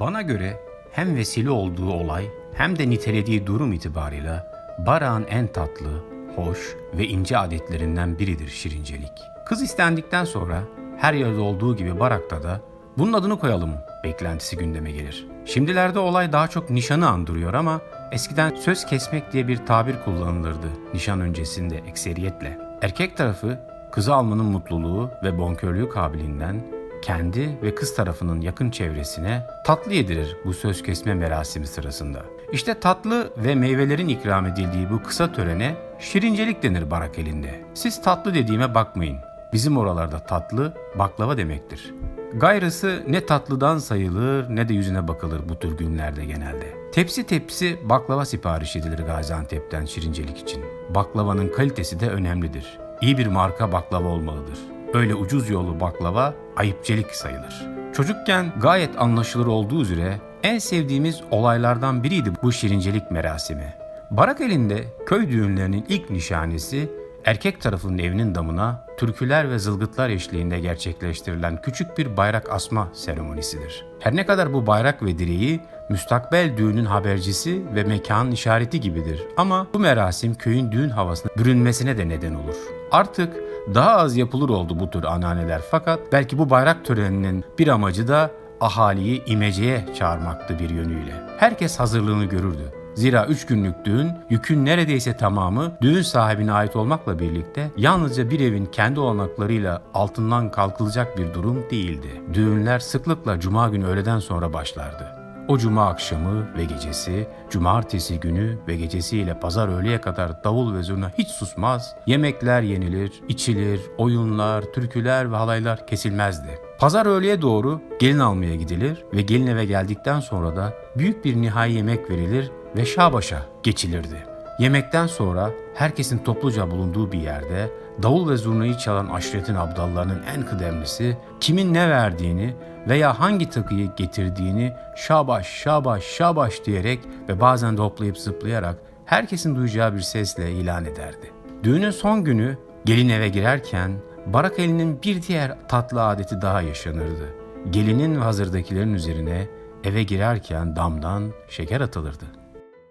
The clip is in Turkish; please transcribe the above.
Bana göre hem vesile olduğu olay hem de nitelediği durum itibarıyla Barak'ın en tatlı, hoş ve ince adetlerinden biridir şirincelik. Kız istendikten sonra her yerde olduğu gibi Barak'ta da bunun adını koyalım beklentisi gündeme gelir. Şimdilerde olay daha çok nişanı andırıyor ama eskiden söz kesmek diye bir tabir kullanılırdı nişan öncesinde ekseriyetle. Erkek tarafı kızı almanın mutluluğu ve bonkörlüğü kabiliğinden kendi ve kız tarafının yakın çevresine tatlı yedirir bu söz kesme merasimi sırasında. İşte tatlı ve meyvelerin ikram edildiği bu kısa törene şirincelik denir barak elinde. Siz tatlı dediğime bakmayın. Bizim oralarda tatlı baklava demektir. Gayrısı ne tatlıdan sayılır ne de yüzüne bakılır bu tür günlerde genelde. Tepsi tepsi baklava sipariş edilir Gaziantep'ten şirincelik için. Baklavanın kalitesi de önemlidir. İyi bir marka baklava olmalıdır. Öyle ucuz yollu baklava ayıpçelik sayılır. Çocukken gayet anlaşılır olduğu üzere en sevdiğimiz olaylardan biriydi bu şirincelik merasimi. Barak elinde köy düğünlerinin ilk nişanesi erkek tarafının evinin damına türküler ve zılgıtlar eşliğinde gerçekleştirilen küçük bir bayrak asma seremonisidir. Her ne kadar bu bayrak ve direği müstakbel düğünün habercisi ve mekanın işareti gibidir ama bu merasim köyün düğün havasına bürünmesine de neden olur. Artık daha az yapılır oldu bu tür ananeler fakat belki bu bayrak töreninin bir amacı da ahaliyi imeceye çağırmaktı bir yönüyle. Herkes hazırlığını görürdü. Zira üç günlük düğün, yükün neredeyse tamamı düğün sahibine ait olmakla birlikte yalnızca bir evin kendi olanaklarıyla altından kalkılacak bir durum değildi. Düğünler sıklıkla cuma günü öğleden sonra başlardı. O cuma akşamı ve gecesi, cumartesi günü ve gecesiyle pazar öğleye kadar davul ve zurna hiç susmaz, yemekler yenilir, içilir, oyunlar, türküler ve halaylar kesilmezdi. Pazar öğleye doğru gelin almaya gidilir ve gelin eve geldikten sonra da büyük bir nihai yemek verilir ve şabaşa geçilirdi. Yemekten sonra herkesin topluca bulunduğu bir yerde davul ve zurnayı çalan aşiretin abdallarının en kıdemlisi kimin ne verdiğini veya hangi takıyı getirdiğini şabaş şabaş şabaş diyerek ve bazen de hoplayıp zıplayarak herkesin duyacağı bir sesle ilan ederdi. Düğünün son günü gelin eve girerken barak elinin bir diğer tatlı adeti daha yaşanırdı. Gelinin ve hazırdakilerin üzerine eve girerken damdan şeker atılırdı.